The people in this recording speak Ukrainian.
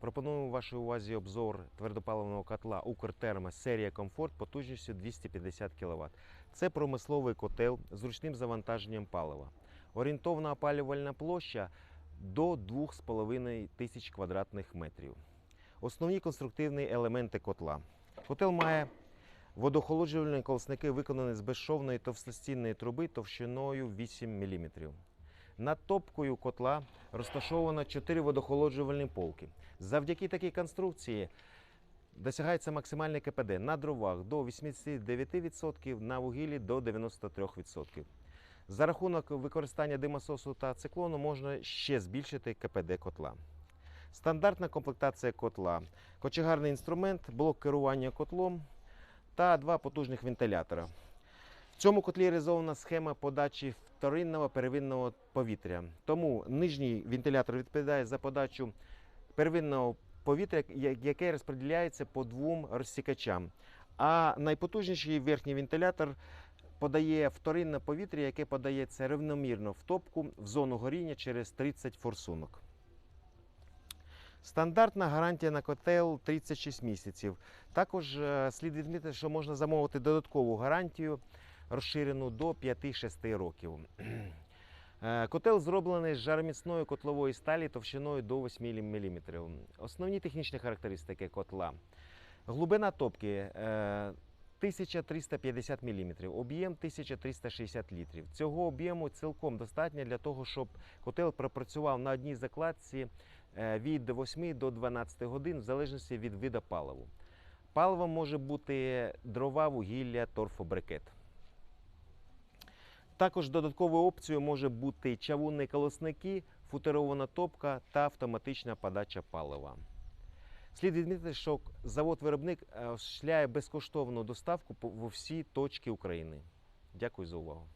Пропонуємо вашій увазі обзор твердопаливного котла Укртерма серія Комфорт потужністю 250 кВт. Це промисловий котел з ручним завантаженням палива. Орієнтовна опалювальна площа до 2,5 тисяч квадратних метрів. Основні конструктивні елементи котла. Котел має водохолоджувальні колосники, виконані з безшовної товстостінної труби товщиною 8 мм. Над топкою котла розташовано 4 водохолоджувальні полки. Завдяки такій конструкції досягається максимальне КПД на дровах до 89%, на вугіллі до 93%. За рахунок використання димососу та циклону можна ще збільшити КПД котла. Стандартна комплектація котла, кочегарний інструмент, блок керування котлом та два потужних вентилятора. Цьому котлі реалізована схема подачі вторинного первинного повітря. Тому нижній вентилятор відповідає за подачу первинного повітря, яке розподіляється по двом розсікачам. А найпотужніший верхній вентилятор подає вторинне повітря, яке подається рівномірно в топку в зону горіння через 30 форсунок. Стандартна гарантія на котел 36 місяців. Також е, слід відмітити, що можна замовити додаткову гарантію, розширену до 5-6 років. Е, Котел зроблений з жароміцної котлової сталі товщиною до 8 мм. Основні технічні характеристики котла. Глибина топки е, 1350 мм, об'єм 1360 літрів. Цього об'єму цілком достатньо для того, щоб котел пропрацював на одній закладці е, від 8 до 12 годин в залежності від виду паливу. Паливом може бути дрова, вугілля, торфобрикет. Також додатковою опцією може бути чавунні колосники, футерована топка та автоматична подача палива. Слід відмітити, що завод-виробник е, осуществляє безкоштовну доставку по- всі точки України. Дякую за увагу.